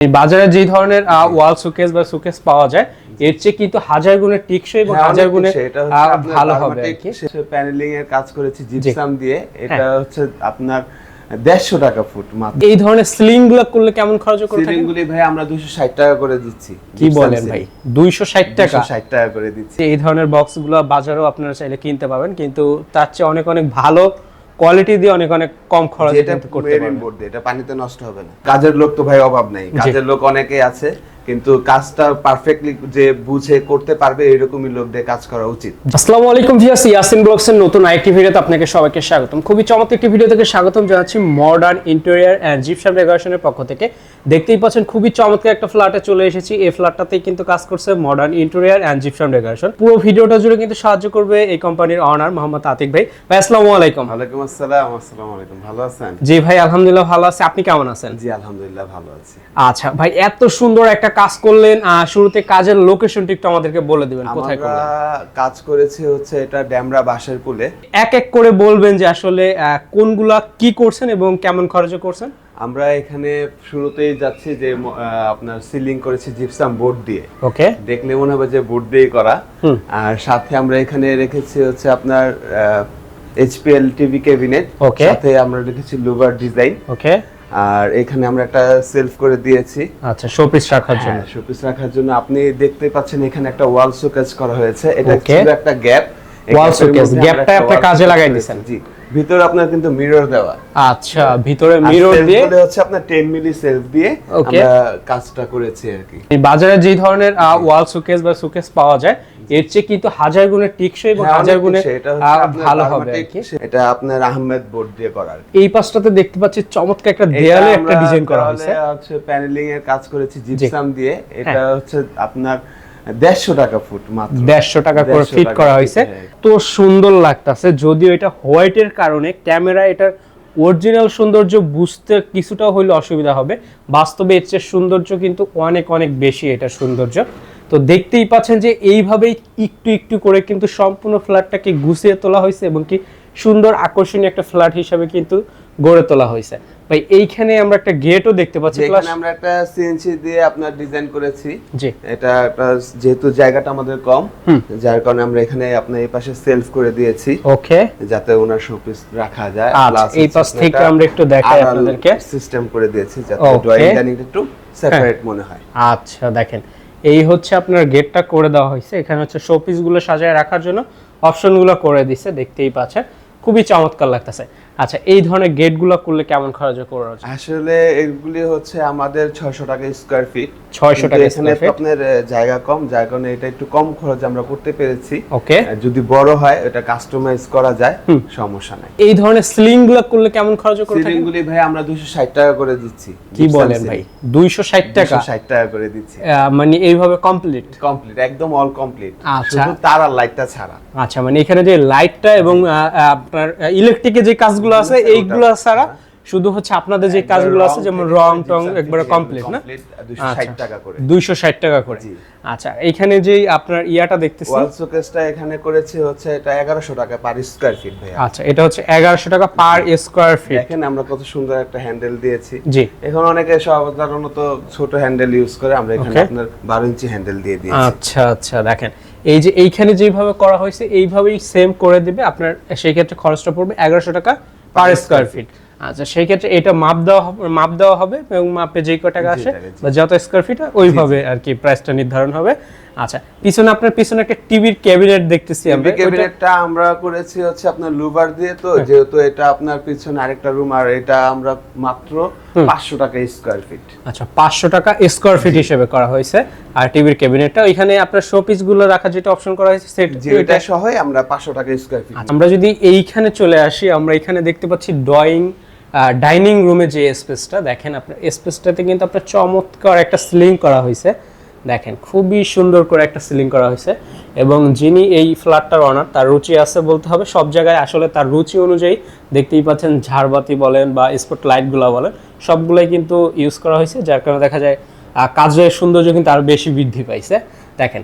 এই বাজারে যে ধরনের ওয়াল সুকেস বা সুকেস পাওয়া যায় এর চেয়ে কিন্তু হাজার গুণে টিকসই এবং হ্যাঁ, হাজার গুণে। এটা ভালো হবে প্যানেলিং এর কাজ করেছি জিপসাম দিয়ে। এটা হ্যাঁ। হচ্ছে আপনার দেড়শো টাকা ফুট মাত্র। এই ধরনের সিলিংগুলো করলে কেমন খরচ করে সিলিং গুলি ভাই আমরা দুশো ষাট টাকা করে দিচ্ছি। কি বলেন ভাই? দুইশো ষাট টাকা। ষাট টাকা করে দিচ্ছি। এই ধরনের বক্সগুলো বাজারেও আপনারা চাইলে কিনতে পাবেন কিন্তু তার চেয়ে অনেক অনেক ভালো কোয়ালিটি দিয়ে অনেক অনেক কম খরচে যেটা করতে মেরিন পারবেন বোর্ড এটা পানিতে নষ্ট হবে না। কাজের লোক তো ভাই অভাব নেই। কাজের লোক অনেকেই আছে কিন্তু কাজটা পারফেক্টলি যে বুঝে করতে পারবে এরকমই লোক দিয়ে কাজ করা উচিত। আসসালামু আলাইকুম ভিয়াস ইয়াসিন ব্লগসের নতুন আরেকটি ভিডিওতে আপনাকে সবাইকে স্বাগতম। খুবই চমৎকার একটি ভিডিও থেকে স্বাগতম। জানাচ্ছি মডার্ন ইন্টেরিয়ার অ্যান্ড জিপসাম ডেকোরেশনের পক্ষ থেকে। দেখতেই পাচ্ছেন খুবই চমৎকার একটা ফ্ল্যাটে চলে এসেছি। এই ফ্ল্যাটটাতেই কিন্তু কাজ করছে modern interior and gypsum decoration পুরো ভিডিওটা জুড়ে কিন্তু সাহায্য করবে এই কোম্পানির অনার মোহাম্মদ আতিক ভাই। ভাই আসসালামু আলাইকুম। ওয়ালাইকুম আসসালাম আসসালামু আলাইকুম। ভালো আছেন? জি ভাই আলহামদুলিল্লাহ ভালো আছে। আপনি কেমন আছেন? জি আলহামদুলিল্লাহ ভালো আছি। আচ্ছা ভাই এত সুন্দর একটা কাজ করলেন শুরুতে কাজের লোকেশনটি একটু আমাদেরকে বলে দিবেন কোথায় করলেন? কাজ করেছি হচ্ছে এটা ড্যামরা বাসের পুলে। এক এক করে বলবেন যে আসলে কোনগুলা কি করছেন এবং কেমন খরচে করছেন? আমরা এখানে শুরুতেই যাচ্ছি যে আপনার সিলিং করেছি জিপসাম বোর্ড দিয়ে। ওকে। দেখলে মনে হবে যে বোর্ড দিয়ে করা। আর সাথে আমরা এখানে রেখেছি হচ্ছে আপনার এইচপিএল টিভি ক্যাবিনেট. সাথে আমরা রেখেছি লুভার ডিজাইন ওকে। আর এখানে আমরা একটা সেলফ করে দিয়েছি। আচ্ছা শোপিস রাখার জন্য। হ্যাঁ শোপিস রাখার জন্য আপনি দেখতে পাচ্ছেন এখানে একটা ওয়াল শোকেজ করা হয়েছে। এটা. ছিল একটা গ্যাপ Wall showcase, gapটা আপনি কাজে লাগাই দিয়েছেন। জি। ভিতরে আপনার কিন্তু মিরর দেওয়া। আচ্ছা ভিতরে মিরর দিয়ে হচ্ছে আপনার 10 মিলি সেলফ দিয়ে আমরা কাজটা করেছি আর কি। এই বাজারে যে ধরনের ওয়াল সুকেস বা সুকেস পাওয়া যায় এর চেয়ে কিন্তু হাজার গুণে টিকসই এবং হ্যাঁ, হাজার গুণে ভালো হবে এটা আপনার আহমেদ বোর্ড দিয়ে করা। এই পাশটাতে দেখতে পাচ্ছি চমৎকার একটা দেয়ালে একটা ডিজাইন করা হয়েছে। হচ্ছে প্যানেলিং এর কাজ করেছি জিপসাম দিয়ে। এটা হ্যাঁ। হচ্ছে আপনার দেড়শো টাকা ফুট মাত্র। দেড়শো টাকা করে 150 ফিট করা হয়েছে। হ্যাঁ। তো সুন্দর লাগতাছে যদিও এটা হোয়াইটের কারণে ক্যামেরা এটার অরিজিনাল সৌন্দর্য বুঝতে কিছুটা অসুবিধা হবে। বাস্তবে এর চেয়ে সৌন্দর্য কিন্তু অনেক অনেক বেশি এটার সৌন্দর্য। তো দেখতেই পাচ্ছেন যে এইভাবেই একটু একটু করে কিন্তু সম্পূর্ণ ফ্ল্যাটটাকে গুছিয়ে তোলা হয়েছে এবং কি সুন্দর আকর্ষণীয় একটা ফ্ল্যাট হিসাবে কিন্তু গড়ে তোলা হয়েছে। ভাই এইখানে আমরা একটা গেটও দেখতে পাচ্ছি এখানে আমরা একটা সিএনসি দিয়ে আপনার ডিজাইন করেছি। জি। এটা যেহেতু জায়গাটা আমাদের কম যার কারণে আমরা এখানে আপনার এই পাশে সেলফ করে দিয়েছি। ওকে যাতে ওনার শোপিস রাখা যায় আচ্ছা, এই পাশ থেকে আমরা একটু দেখাই আপনাদেরকে। সিস্টেম করে দিয়েছি যাতে ড্রয়িং একটু সেপারেট মনে হয়। আচ্ছা দেখেন। এই হচ্ছে আপনার গেটটা করে দেওয়া হয়েছে। এখানে হচ্ছে শোপিসগুলো সাজায় রাখার জন্য অপশনগুলো করে দিছে দেখতেই পাচ্ছেন। খুবই চমৎকার লাগতেছে। আচ্ছা এই ধরনের গেটগুলো করলে কেমন খরচ করা হচ্ছে আসলে এগুলি হচ্ছে আমাদের ছয়শো টাকা স্কোয়ার ফিট 600 টাকা এখানে আপনার জায়গা কম যার কারণে এটা একটু কম খরচ আমরা করতে পেরেছি। ওকে। যদি বড় হয় এটা কাস্টমাইজ করা যায় সমস্যা নাই। এই ধরনের সিলিংগুলো করলে কেমন খরচ করে সিলিং? গুলি ভাই আমরা দুশো ষাট টাকা করে দিচ্ছি। কি বলেন ভাই? দুইশো ষাট টাকা? ষাট টাকা করে দিচ্ছি। মানে এইভাবে কমপ্লিট কমপ্লিট একদম অল কমপ্লিট আচ্ছা। শুধু তার আর লাইটটা ছাড়া। আচ্ছা মানে এখানে যে লাইটটা এবং আপনার ইলেকট্রিকের যে কাজগুলো আছে আছে, এইগুলো ছাড়া শুধু হচ্ছে আপনাদের যে কাজগুলো আছে যেমন রং টং একবারে কমপ্লিট না? দুশো ষাট আচ্ছা। টাকা করে। দুইশো ষাট টাকা করে। আচ্ছা এইখানে যে আপনার ইয়াটা দেখতেছি। ওয়াল শোকেসটা এখানে করেছে হচ্ছে এটা এগারোশো টাকা পার স্কোয়ার ফিট ভাই আচ্ছা এটা হচ্ছে এগারোশো টাকা পার স্কোয়ার ফিট দেখেন আমরা কত সুন্দর একটা হ্যান্ডেল দিয়েছি। জি। এখন অনেকে সাধারণত ছোট হ্যান্ডেল ইউজ করে আমরা এখানে আপনার বারো ইঞ্চি হ্যান্ডেল দিয়ে দিয়েছি। আচ্ছা আচ্ছা দেখেন। এই যে এইখানে যেভাবে করা হয়েছে এইভাবেই সেম করে দিবে। আপনার সেই ক্ষেত্রে খরচটা পড়বে এগারোশো টাকা পার স্কোয়ার ফিট আচ্ছা সেই ক্ষেত্রে এটা মাপ দেওয়া হবে মাপ দেওয়া হবে এবং মাপে যেই কটা টাকা আসে বা যত স্কোয়ার ফিট ওইভাবে আর কি প্রাইসটা নির্ধারণ হবে। আচ্ছা পিছনে আপনার পিছনে একটা টিভির ক্যাবিনেট দেখতেছি আমরা। ক্যাবিনেটটা আমরা করেছি হচ্ছে আপনার লুভার দিয়ে তো। যেহেতু এটা আপনার পিছনে আরেকটা রুম আর এটা আমরা মাত্র পাঁচশো টাকা স্কোয়ার ফিট আচ্ছা পাঁচশো টাকা স্কোয়ার ফিট হিসেবে করা হয়েছে। আর টিভির ক্যাবিনেটটা ওইখানে আপনার শোপিসগুলো রাখার যেটা অপশন করা হয়েছে সেট যেটা সহই আমরা পাঁচশো টাকা স্কোয়ার ফিট আমরা যদি এইখানে চলে আসি আমরা এখানে দেখতে পাচ্ছি ড্রয়িং ডাইনিং রুমে যে স্পেসটা দেখেন আপনার স্পেসটাতে কিন্তু আপনার চমৎকার একটা সিলিং করা হয়েছে। দেখেন খুবই সুন্দর করে একটা সিলিং করা হয়েছে এবং যিনি এই ফ্ল্যাটটার অনার তার রুচি আছে বলতে হবে। সব জায়গায় আসলে তার রুচি অনুযায়ী দেখতেই পাচ্ছেন ঝাড়বাতি বলেন বা স্পট লাইটগুলো বলেন সবগুলোই কিন্তু ইউজ করা হয়েছে যার কারণে দেখা যায় কাজের সৌন্দর্য কিন্তু আরও বেশি বৃদ্ধি পাইছে। দেখেন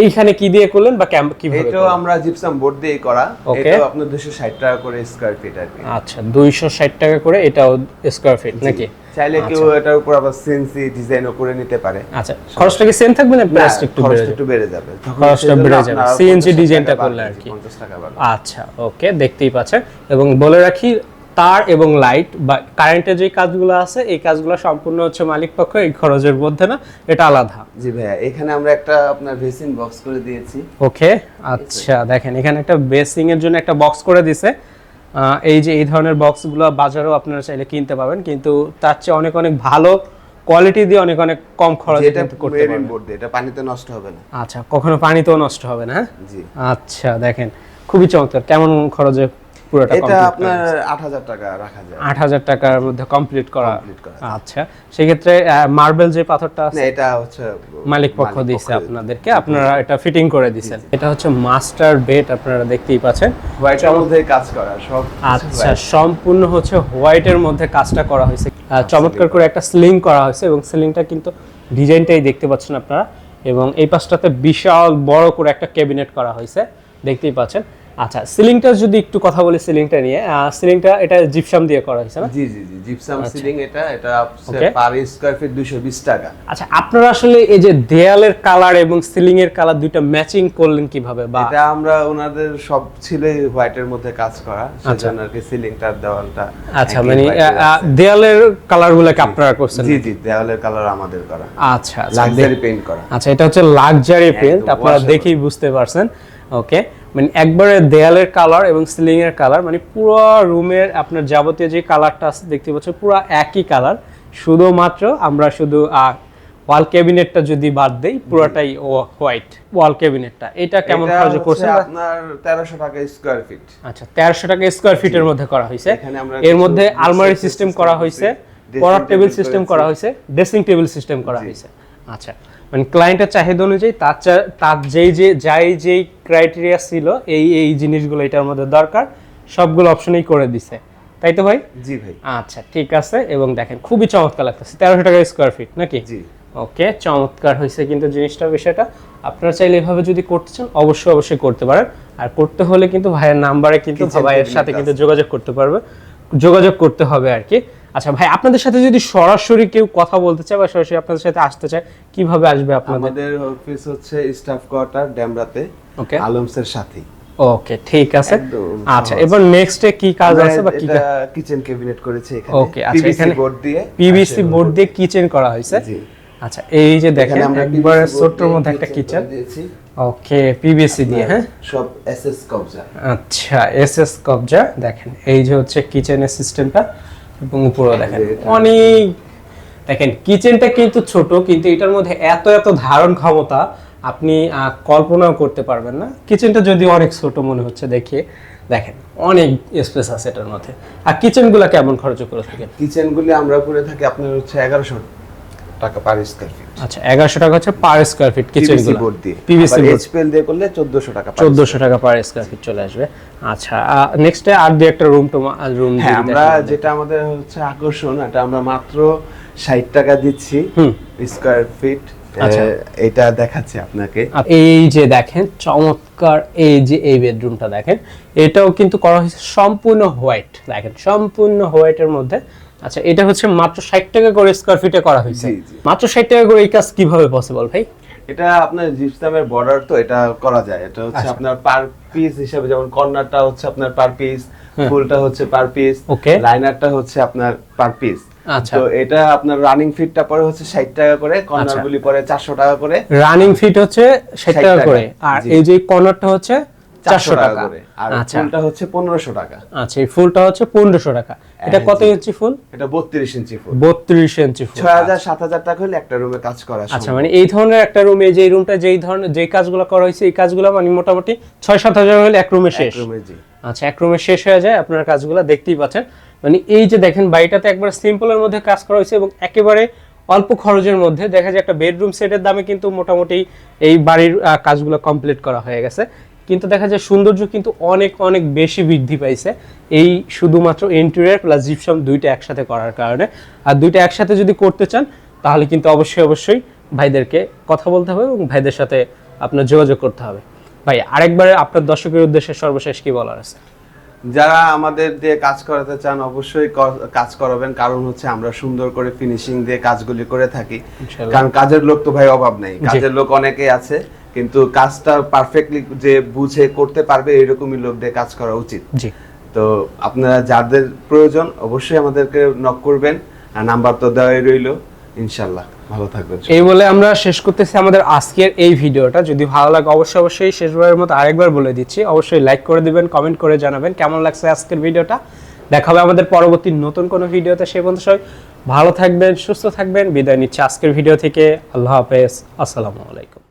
এইখানে কি দিয়ে করলেন বা ক্যাম্প কীভাবে এটাও আমরা জিপসাম বোর্ড দিয়ে করা. এটাও আপনার দুশো ষাট টাকা করে স্কোয়ার ফিট আর আচ্ছা দুইশো ষাট টাকা করে এটাও স্কোয়ার ফিট নাকি? চাইলে কেউ এটার উপর আবার সিএনসি ডিজাইনও করে নিতে পারে আচ্ছা খরচটা কি সেম থাকবে না প্রাইসটা একটু বেড়ে খরচটা যাবে? একটু বেড়ে যাবে খরচটা বেড়ে যাবে। 50 ডিজাইনটা করলে আর কি। 50 টাকা বাড়বে। আচ্ছা ওকে দেখতেই পাচ্ছেন এবং বলে রাখি তার এবং লাইট বা কারেন্টের যে কাজগুলো আছে এই কাজগুলো সম্পূর্ণ হচ্ছে মালিক পক্ষ এই খরচের মধ্যে না এটা আলাদা জি ভাইয়া এখানে আমরা একটা আপনার ভেসিন বক্স করে দিয়েছি ওকে আচ্ছা দেখেন এখানে একটা বেসিং এর জন্য একটা বক্স করে দিছে আহ, এই যে এই ধরনের বক্সগুলো বাজারেও আপনারা চাইলে কিনতে পাবেন কিন্তু তার চেয়ে অনেক অনেক ভালো কোয়ালিটি দিয়ে অনেক অনেক কম খরচে কিন্তু করতে পারবেন। বোর্ড এটা পানিতে নষ্ট হবে না। আচ্ছা কখনো পানিতেও নষ্ট হবে না হ্যাঁ? জি। আচ্ছা দেখেন খুবই চমৎকার কেমন খরচে পুরোটা এটা আপনার করা? আট হাজার টাকা রাখা যায়। আট হাজার টাকার মধ্যে কমপ্লিট করা। আচ্ছা সেক্ষেত্রে মার্বেল যে পাথরটা আছে এটা হচ্ছে মালিক পক্ষ দিচ্ছে আপনাদেরকে। আপনারা এটা ফিটিং করে এটা হচ্ছে মাস্টার বেড আপনারা দেখতেই পাচ্ছেন। হোয়াইটের মধ্যে কাজ করা সব আচ্ছা সম্পূর্ণ হচ্ছে হোয়াইটের মধ্যে কাজটা করা হয়েছে। চমৎকার করে একটা স্লিং করা হয়েছে এবং স্লিংটা কিন্তু ডিজাইনটাই দেখতে পাচ্ছেন আপনারা। এবং এই পাশটাতে বিশাল বড় করে একটা ক্যাবিনেট করা হয়েছে। দেখতেই পাচ্ছেন। আচ্ছা সিলিংটা যদি একটু কথা বলি সিলিংটা নিয়ে সিলিংটা এটা জিপসাম দিয়ে করা হয়েছে না? জি জি জি জিপসাম সিলিং এটা এটা. পার স্কয়ার ফিট 220 টাকা। আচ্ছা আপনারা আসলে এই যে দেয়ালের কালার এবং সিলিং এর কালার দুইটা ম্যাচিং করলেন কীভাবে বা এটা আমরা ওনাদের সব ছিল হোয়াইটের মধ্যে কাজ করা সেজন্য আর কি সিলিংটার দেওয়ালটা আচ্ছা মানে দেয়ালের কালার গুলাকে আপনারা করছেন। জি জি দেওয়ালের কালার আমাদের করা। আচ্ছা আচ্ছা। লাক্সারি পেইন্ট করা। আচ্ছা এটা হচ্ছে লাক্সারি পেইন্ট আপনারা দেখেই বুঝতে পারছেন। ওকে মানে একবারে দেয়ালের কালার এবং সিলিং এর কালার মানে পুরো রুমের আপনার যাবতীয় যে কালারটা আছে দেখতে পাচ্ছেন পুরো একই কালার শুধুমাত্র আমরা শুধু ওয়াল ক্যাবিনেটটা যদি বাদ দেই পুরোটাই হোয়াইট ওয়াল ক্যাবিনেটটা এটা কেমন খরচ হচ্ছে আপনার 1300 টাকা স্কয়ার ফিট আচ্ছা তেরোশো টাকা স্কোয়ার ফিটের মধ্যে করা হয়েছে। এখানে আমরা এর মধ্যে আলমারি সিস্টেম করা করেছি, হয়েছে পড়ার টেবিল সিস্টেম করা হয়েছে ড্রেসিং টেবিল সিস্টেম করা হয়েছে। আচ্ছা মানে ক্লায়েন্টের চাহিদা অনুযায়ী তার তার যেই যে যাই যেই ক্রাইটেরিয়া ছিল এই এই জিনিসগুলো এটার মধ্যে দরকার সবগুলো অপশনেই করে দিছে। তাই তো ভাই? জি ভাই। আচ্ছা ঠিক আছে। এবং দেখেন খুবই চমৎকার লাগতেছে। তেরোশো টাকা স্কোয়ার ফিট নাকি? জি। ওকে চমৎকার হয়েছে কিন্তু জিনিসটা বিষয়টা। আপনারা চাইলে এভাবে যদি করতে চান অবশ্যই অবশ্যই করতে পারেন। আর করতে হলে কিন্তু ভাইয়ের নাম্বারে কিন্তু ভাইয়ের সাথে কিন্তু যোগাযোগ করতে পারবে। যোগাযোগ করতে হবে আর কি। আচ্ছা ভাই আপনাদের সাথে যদি সরাসরি কেউ কথা বলতে চায় বা সরাসরি আপনাদের সাথে আসতে চায় কীভাবে আসবে আপনাদের? আমাদের অফিস হচ্ছে স্টাফ কোয়ার্টার ড্যামরাতে ওকে আলমসের সাথে ওকে ঠিক আছে। আচ্ছা এবার নেক্সটে কি কাজ আছে বা কি কিচেন ক্যাবিনেট করেছে এখানে। Okay, আচ্ছা, এখানে বোর্ড দিয়ে পিভিসি বোর্ড দিয়ে কিচেন করা হয়েছে। জি। আচ্ছা এই যে দেখেন আমরা একবারে ছোট্টর মধ্যে একটা কিচেন ওকে পিভিসি দিয়ে হ্যাঁ? সব এসএস কবজা। আচ্ছা এসএস কবজা। দেখেন এই যে হচ্ছে কিচেনের সিস্টেমটা এবং উপরেও দেখেন। অনেক দেখেন কিচেনটা কিন্তু ছোট কিন্তু এটার মধ্যে এত এত ধারণ ক্ষমতা আপনি কল্পনাও করতে পারবেন না। কিচেনটা যদি অনেক ছোট মনে হচ্ছে দেখে দেখেন অনেক স্পেস আছে এটার মধ্যে। আর কিচেনগুলো কেমন খরচ করে থাকেন কিচেন গুলি আমরা করে থাকি আপনার হচ্ছে এগারোশো। টাকা পার স্কয়ার ফিট আচ্ছা এগারোশো টাকা হচ্ছে per square feet kitchen PVC board দিয়ে। পিভিসি বোর্ড এইচপিএল দিয়ে করলে 1400 টাকা per চোদ্দশো টাকা পার স্কোয়ার ফিট চলে আসবে। আচ্ছা নেক্সটে আর দুই একটা রুম টুম রুম হ্যাঁ আমরা যেটা আমাদের হচ্ছে আকর্ষণ এটা আমরা মাত্র ষাট টাকা দিচ্ছি। স্কোয়ার ফিট আচ্ছা। এটা দেখাচ্ছি আপনাকে। এই যে দেখেন চমৎকার এই যে এই বেডরুমটা দেখেন এটাও কিন্তু করা হয়েছে সম্পূর্ণ হোয়াইট দেখেন সম্পূর্ণ হোয়াইটের মধ্যে আচ্ছা এটা হচ্ছে মাত্র ষাট টাকা করে স্কোয়ার ফিটে করা হয়েছে। মাত্র ষাট টাকা করে এই কাজ কীভাবে পসিবল ভাই? এটা আপনার জিপসামের বর্ডার তো এটা করা যায়। এটা হচ্ছে আচ্ছা। আপনার পার পিস হিসাবে যেমন কর্নারটা হচ্ছে আপনার পার পিস ফুলটা হচ্ছে পার পিস লাইনারটা হচ্ছে আপনার পার পিস আচ্ছা। তো এটা আপনার রানিং ফিটটা পরে হচ্ছে ষাট টাকা করে কর্নার আচ্ছা। গুলি পরে চারশো টাকা করে। রানিং ফিট হচ্ছে ষাট 60 টাকা করে। আর এই যে কর্নারটা হচ্ছে চারশো চারশো টাকা টাকা। করে। আর ফুলটা হচ্ছে পনেরোশো টাকা। আচ্ছা এই ফুলটা হচ্ছে পনেরোশো টাকা। এটা কত ইঞ্চি। ফুল? এটা বত্রিশ ইঞ্চি ফুল। বত্রিশ ইঞ্চি ফুল। ছয় হাজার সাত হাজার টাকা হলে একটা রুমে কাজ করা আচ্ছা মানে এই ধরনের একটা রুমে যে রুমটা যেই ধরনের যে কাজগুলো করা হয়েছে এই কাজগুলো মানে মোটামুটি ছয় সাত হাজার হলে এক রুমে এক শেষ। রুমে জি। আচ্ছা এক রুমে শেষ হয়ে যায় আপনার কাজগুলো দেখতেই পাচ্ছেন। মানে এই যে দেখেন বাড়িটাতে একবার সিম্পলের মধ্যে কাজ করা হয়েছে এবং একেবারে অল্প খরচের মধ্যে দেখা যায় একটা বেডরুম সেটের দামে কিন্তু মোটামুটি এই বাড়ির কাজগুলো কমপ্লিট করা হয়ে গেছে। কিন্তু দেখা যায় সৌন্দর্য কিন্তু অনেক অনেক বেশি বৃদ্ধি পাইছে। এই শুধুমাত্র ইন্টেরিয়ার প্লাস জিপসাম দুইটা একসাথে করার কারণে। আর দুইটা একসাথে যদি করতে চান তাহলে কিন্তু অবশ্যই অবশ্যই ভাইদেরকে কথা বলতে হবে এবং ভাইদের সাথে আপনার যোগাযোগ করতে হবে। ভাই আরেকবার আপনার দর্শকের উদ্দেশ্যে সর্বশেষ কি বলার আছে? যারা আমাদের দিয়ে কাজ করাতে চান অবশ্যই কাজ করাবেন। কারণ হচ্ছে আমরা সুন্দর করে ফিনিশিং দিয়ে কাজগুলি করে থাকি। কারণ কাজের লোক তো ভাই অভাব নেই। কাজের লোক অনেকেই আছে। কিন্তু কাজটা পারফেক্টলি যে বুঝে করতে পারবে এরকমই লোক দিয়ে কাজ করা উচিত। জি। তো আপনারা যাদের প্রয়োজন অবশ্যই আমাদেরকে নক করবেন। আর নাম্বার তো দেওয়াই রইল। ইনশাল্লাহ ভালো থাকবেন এই বলে আমরা শেষ করতেছি আমাদের আজকের এই ভিডিওটা। যদি ভালো লাগে অবশ্যই অবশ্যই শেষবারের মতো আরেকবার বলে দিচ্ছি। অবশ্যই লাইক করে দিবেন কমেন্ট করে জানাবেন কেমন লাগছে আজকের ভিডিওটা। দেখা হবে আমাদের পরবর্তী নতুন কোনো ভিডিওতে সেই পর্যন্ত সবাই ভালো থাকবেন সুস্থ থাকবেন। বিদায় নিচ্ছি আজকের ভিডিও থেকে। আল্লাহ হাফেজ। আসসালামু আলাইকুম।